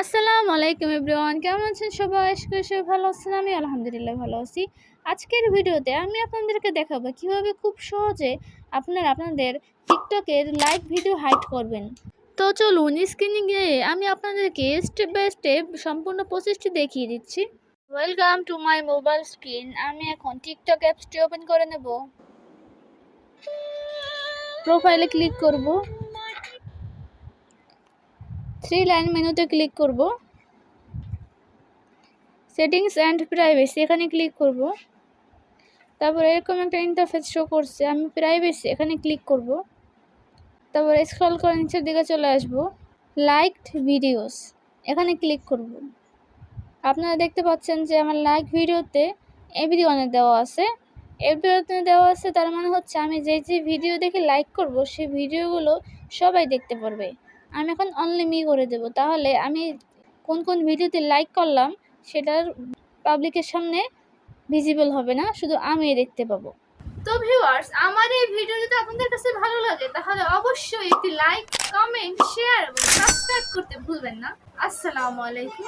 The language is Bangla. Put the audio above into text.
আসসালামু আলাইকুম এভরিওয়ান, কেমন আছেন সবাই? আশা করি সবাই ভালো আছেন আমি আলহামদুলিল্লাহ ভালো আছি। আজকের ভিডিওতে আমি আপনাদেরকে দেখাবো কীভাবে খুব সহজে আপনারা আপনাদের টিকটকের লাইভ ভিডিও হাইড করবেন। তো চলুন স্ক্রিনে গিয়ে আমি আপনাদেরকে স্টেপ বাই স্টেপ সম্পূর্ণ প্রসেসটি দেখিয়ে দিচ্ছি। Welcome to my mobile screen আমি এখন টিকটক অ্যাপসটি ওপেন করে নেব। প্রোফাইলে ক্লিক করব। থ্রি লাইন মেনুতে ক্লিক করব। সেটিংস অ্যান্ড প্রাইভেসি এখানে ক্লিক করব। তারপর এরকম একটা ইন্টারফেস শো করছে, আমি প্রাইভেসি এখানে ক্লিক করব। তারপর স্ক্রল করে নিচের দিকে চলে আসব। লাইকড ভিডিওস এখানে ক্লিক করব। আপনারা দেখতে পাচ্ছেন যে আমার লাইক ভিডিওতে এভরিওয়ানে দেওয়া আছে। এভরিওয়ানে দেওয়া আছে, তার মানে হচ্ছে আমি যে যে ভিডিও দেখে লাইক করব, সেই ভিডিওগুলো সবাই দেখতে পারবে। আমি এখন অনলি মি করে দেব। তাহলে আমি কোন কোন ভিডিওতে লাইক করলাম, সেটার পাবলিকের সামনে ভিজিবল হবে না, শুধু আমি দেখতে পাবো। তো ভিউয়ার্স আমার এই ভিডিও যদি আপনাদের কাছে ভালো লাগে, তাহলে অবশ্যই একটি লাইক কমেন্ট শেয়ার এবং সাবস্ক্রাইব করতে ভুলবেন না। আসসালামু আলাইকুম।